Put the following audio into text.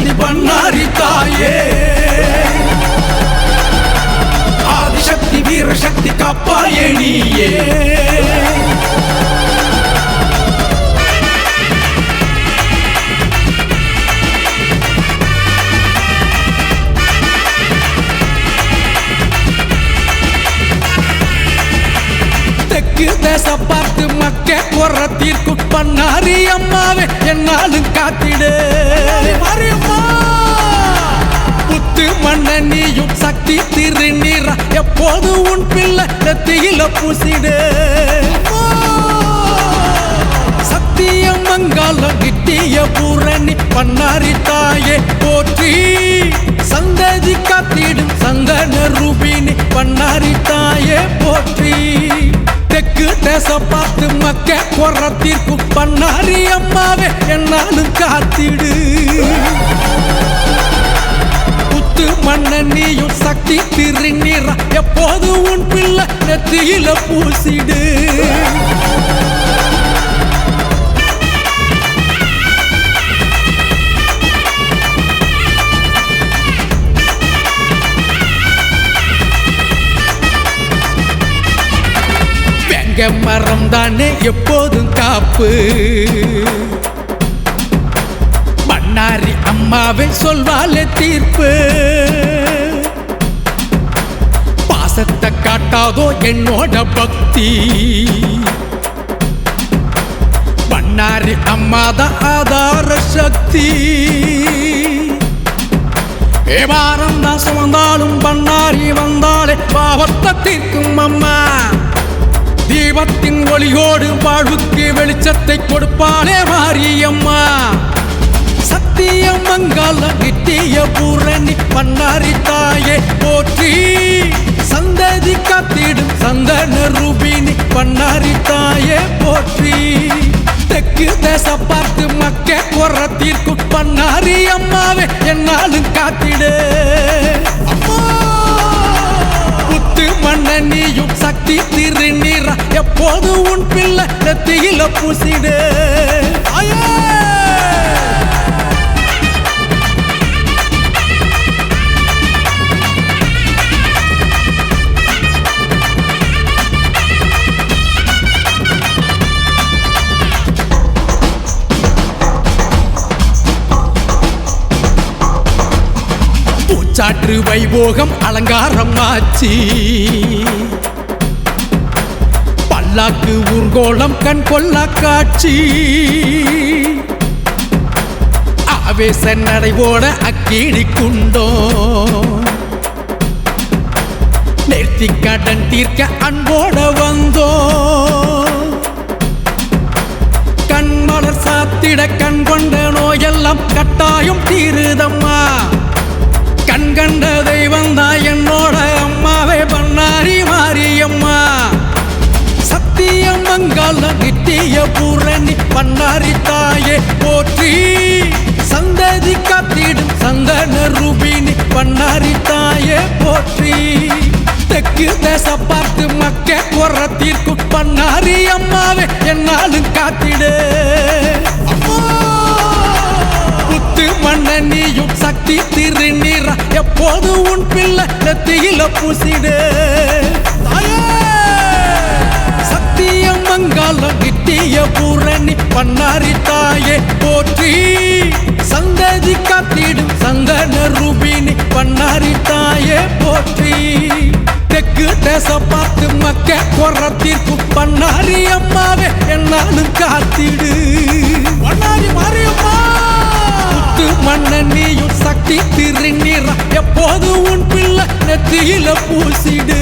ஆதி பண்ணாரி தாயே. ஆதிசக்தி வீரசக்தி காப்பாயே நீயே. தெற்கு தேச பார்த்து மக்கே குற தீர்க்கு பண்ணாரி அம்மாவே என்னாலும் காத்திடு. உன் பிள்ளை நெத்தியில பூசிடு. சத்தியம் மங்காலம் கிட்டிய பூரணி பண்ணாரி தாயே போற்றி. சந்ததி காத்திடும் சந்தன ரூபினி பண்ணாரி தாயே போற்றி. தெற்கு தேச பார்த்து மக்க குறத்திற்கு பண்ணாரி அம்மாவே என்னாலும் காத்திடு. புத்து மண்ண நீயும் சக்தி திருநீரா. எப்போது உன் பிள்ளை நெத்தியில பூசிடு? மரம் தானே எப்போதும் காப்பு. பண்ணாரி அம்மாவை சொல்வாலே தீர்ப்பு. அதோ என்னோட பக்தி? பண்ணாரி அம்மாத ஆதார சக்தி. ஏவாரம் தான் வந்தாலும் பண்ணாரி வந்தாலே பாவத்தை தீர்க்கும் அம்மா. தீபத்தின் ஒளியோடு வாழ்வுக்கு வெளிச்சத்தை கொடுப்பாளே மாரியம்மா. சத்தியம் மங்கால நித்திய பூரணி பண்ணாரி தாயே போற்றி. பண்ணாரி தாயே போற்றி. தெற்கு தேச பார்த்து மக்க குற தீர்க்கு பண்ணாரி அம்மாவே என்னாலும் காத்திடு. புத்து மண்ண நீயும் சக்தி திருநீரா எப்போது உன் பிள்ளை நெத்தியில பூசிடு. சாற்று வைபோகம் அலங்காரம் ஆச்சி. பல்லாக்கு ஊர்கோளம் கண் கொள்ளா காட்சி. ஆவேச நடைபோட அக்கீடி குண்டோ. நேர்த்தி கடன் தீர்க்க அன்போட வந்தோ. கண்மலர் சாத்திட கண் கொண்ட நோயெல்லாம் கட்டாயம் தீருதம்மா. கண் கண்ட தெய்வம் தான் என்னோட அம்மாவே. பண்ணாரி மாரியம்மா சத்தியம் மங்கால நித்திய பூரணி. பண்ணாரி தாயே போற்றி சந்ததி காத்திடும் சந்தன ரூபினி. பண்ணாரி தாயே போற்றி தெற்கு தேச பார்த்து மக்க குற தீர்க்கு பண்ணாரி அம்மாவே என்னாலும் காத்திடு. அம்மா புத்து மண்ண நீயும் சக்தி திருநீ எப்போது உன் பிள்ளை நெத்தியில பூசிடு? தாயே! மங்காலம் கிட்டிய பூரணி பண்ணாரி தாயே போற்றி. சந்ததி காத்திடும் சந்தன ரூபினி பண்ணாரி தாயே போற்றி. தெற்கு தேச பார்த்து மக்க குற தீர்ப்பு பண்ண உன் பிள்ளை நெத்தியில பூசிடு.